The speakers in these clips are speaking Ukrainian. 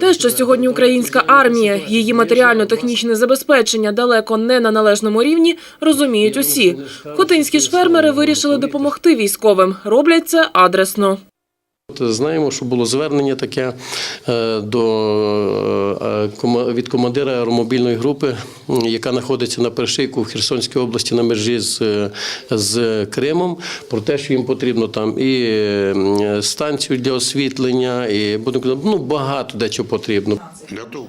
Те, що сьогодні українська армія, її матеріально-технічне забезпечення далеко не на належному рівні, розуміють усі. Хотинські ж фермери вирішили допомогти військовим. Роблять це адресно. От Знаємо, що було звернення таке е, до е, від командира аеромобільної групи, яка знаходиться на перешийку в Херсонській області на межі з, е, з Кримом, про те, що їм потрібно там і станцію для освітлення, і ну багато де чого потрібно.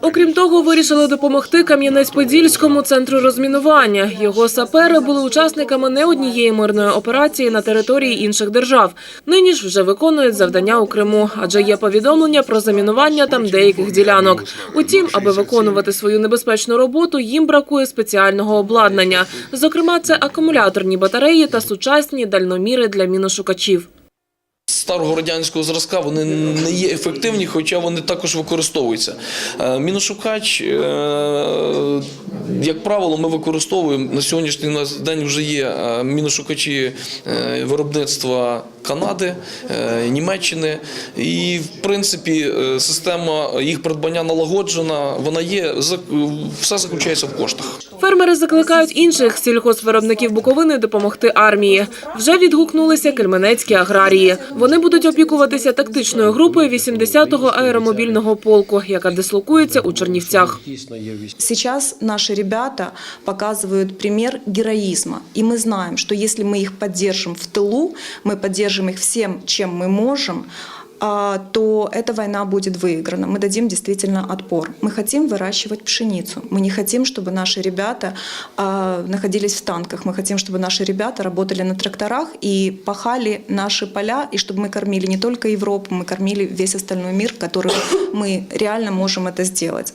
Окрім того, вирішили допомогти Кам'янець-Подільському центру розмінування. Його сапери були учасниками не однієї мирної операції на території інших держав. Нині ж вже виконують завдання у Криму, адже є повідомлення про замінування там деяких ділянок. Утім, аби виконувати свою небезпечну роботу, їм бракує спеціального обладнання. Зокрема, це акумуляторні батареї та сучасні дальноміри для міношукачів. Старого радянського зразка вони не є ефективні, хоча вони також використовуються. Е, Міношукач, е, як правило, ми використовуємо на сьогоднішній день вже є е, міношукачі виробництва Канади, Німеччини. І, в принципі, система їх придбання налагоджена, вона є, все заключається в коштах. Фермери закликають інших сільхозвиробників Буковини допомогти армії. Вже відгукнулися кельменецькі аграрії. Вони будуть опікуватися тактичною групою 80-го аеромобільного полку, яка дислокується у Чернівцях. Дійсно є військові. Сейчас наши ребята показывают пример героизма. И мы знаем, что если мы их поддержим в тылу, мы поддержим их всем, чем мы можем, а, то эта война будет выиграна. Мы дадим действительно отпор. Мы хотим выращивать пшеницу. Мы не хотим, чтобы наши ребята а, находились в танках. Мы хотим, чтобы наши ребята работали на тракторах и пахали наши поля, и чтобы мы кормили не только Европу, мы кормили весь остальной мир, который мы реально можем это сделать.